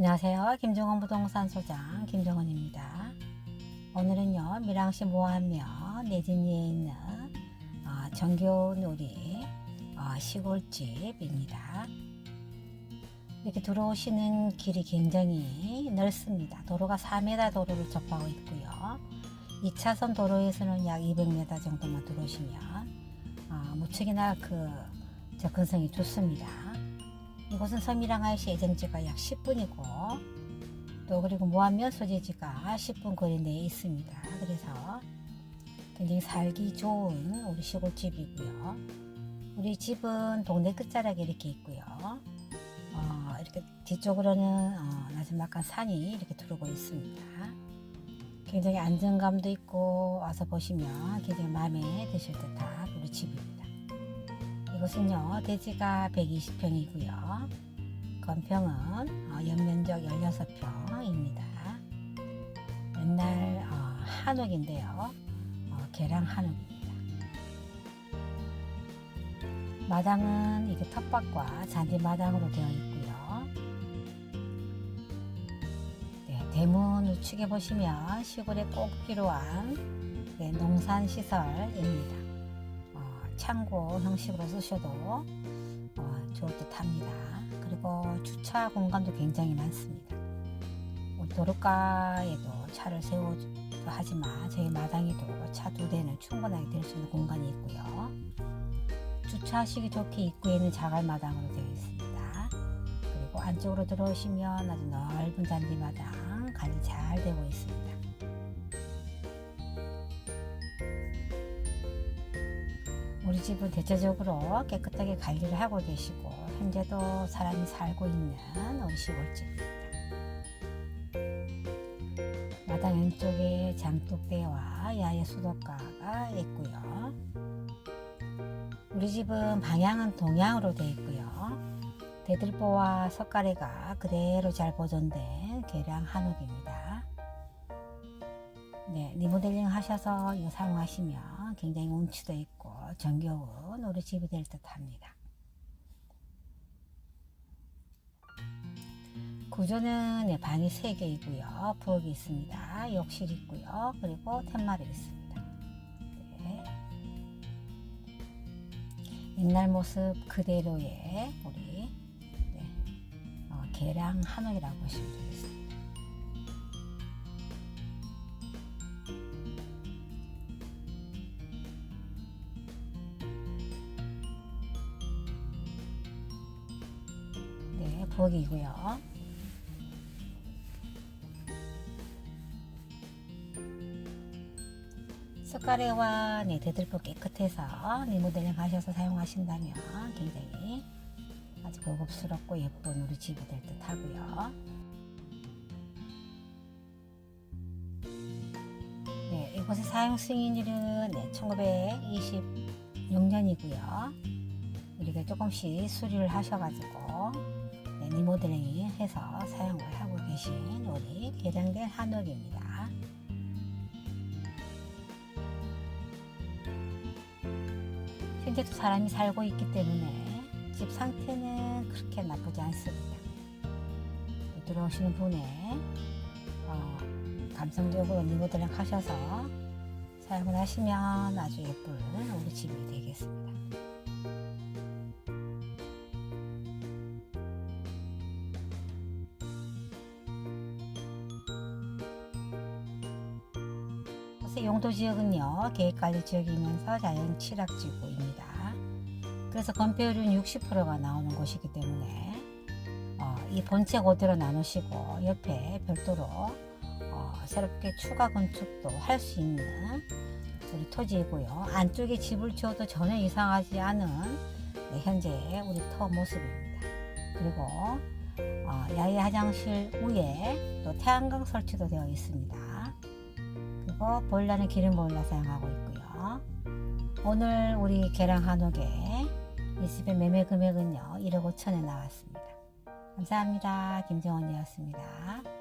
안녕하세요. 김정원 부동산 소장 김정원입니다. 오늘은요 밀양시 모하면 내진리에 있는 어, 우리 어, 시골집입니다. 이렇게 들어오시는 길이 굉장히 넓습니다. 도로가 4m 도로를 접하고 있고요. 2차선 도로에서는 약 200m 정도만 들어오시면 어, 무척이나 그 접근성이 좋습니다. 이곳은 섬이랑 IC 예정지가 약 10분이고 또 그리고 무안면 소재지가 10분 거리 내에 있습니다. 그래서 굉장히 살기 좋은 우리 시골집이고요. 우리 집은 동네 끝자락에 이렇게 있고요. 어, 이렇게 뒤쪽으로는 어, 나지막한 산이 이렇게 두르고 있습니다. 굉장히 안정감도 있고 와서 보시면 굉장히 마음에 드실 듯한. 이곳은요 대지가 120평이고요. 건평은 어, 연면적 16평입니다. 옛날 어, 한옥인데요. 어, 계량 한옥입니다. 마당은 이게 텃밭과 잔디 마당으로 되어 있고요. 네, 대문 우측에 보시면 시골에 꼭 필요한 네, 농산 시설입니다. 어, 창고 형식으로 쓰셔도 어, 좋을 듯 합니다. 그리고 주차 공간도 굉장히 많습니다. 우리 도로가에도 차를 세우기도 하지만 저희 마당에도 차 두 대는 충분하게 될 수 있는 공간이 있고요. 주차하시기 좋게 입구에는 자갈 마당으로 되어 있습니다. 그리고 안쪽으로 들어오시면 아주 넓은 잔디 마당 관리 잘 되고 있습니다. 우리 집은 대체적으로 깨끗하게 관리를 하고 계시고 현재도 사람이 살고 있는 우리 시골집입니다. 마당 왼쪽에 장독대와 야외 수도가가 있고요. 우리 집은 방향은 동향으로 되어 있고요. 대들보와 석가래가 그대로 잘 보존된 계량 한옥입니다. 네, 리모델링 하셔서 이거 사용하시면 굉장히 운치도 있고 정겨운 우리 집이 될 듯 합니다. 구조는 네, 방이 3개이고요. 부엌이 있습니다. 욕실 있고요. 그리고 텐마루 있습니다. 네. 옛날 모습 그대로의 우리 네, 어, 계량 한옥이라고 보시면 되겠습니다. 네, 부엌이고요. 숟가래와 네, 대들보 깨끗해서 리모델링 하셔서 사용하신다면 굉장히 아주 고급스럽고 예쁜 우리 집이 될 듯 하고요. 네, 이곳의 사용 승인일은 네, 1926년이고요. 이렇게 조금씩 수리를 하셔가지고 네, 리모델링 해서 사용을 하고 계신 우리 개량된 한옥입니다. 현재도 사람이 살고 있기 때문에 집 상태는 그렇게 나쁘지 않습니다. 들어오시는 분의 어, 감성적으로 리모델링 하셔서 사용을 하시면 아주 예쁜 우리 집이 되겠습니다. 그래서 용도 지역은요 계획관리 지역이면서 자연 취락지구입니다. 그래서 건폐율은 60%가 나오는 곳이기 때문에 어, 이 본체 그대로 나누시고 옆에 별도로 어, 새롭게 추가 건축도 할 수 있는 우리 토지이고요. 안쪽에 집을 지어도 전혀 이상하지 않은 네, 현재 우리 터 모습입니다. 그리고 어, 야외 화장실 위에 또 태양광 설치도 되어 있습니다. 그리고 보일러는 기름 보일러 사용하고 있고요. 오늘 우리 계량 한옥의 이 집의 매매 금액은요 1억 5천에 나왔습니다. 감사합니다. 김정원이었습니다.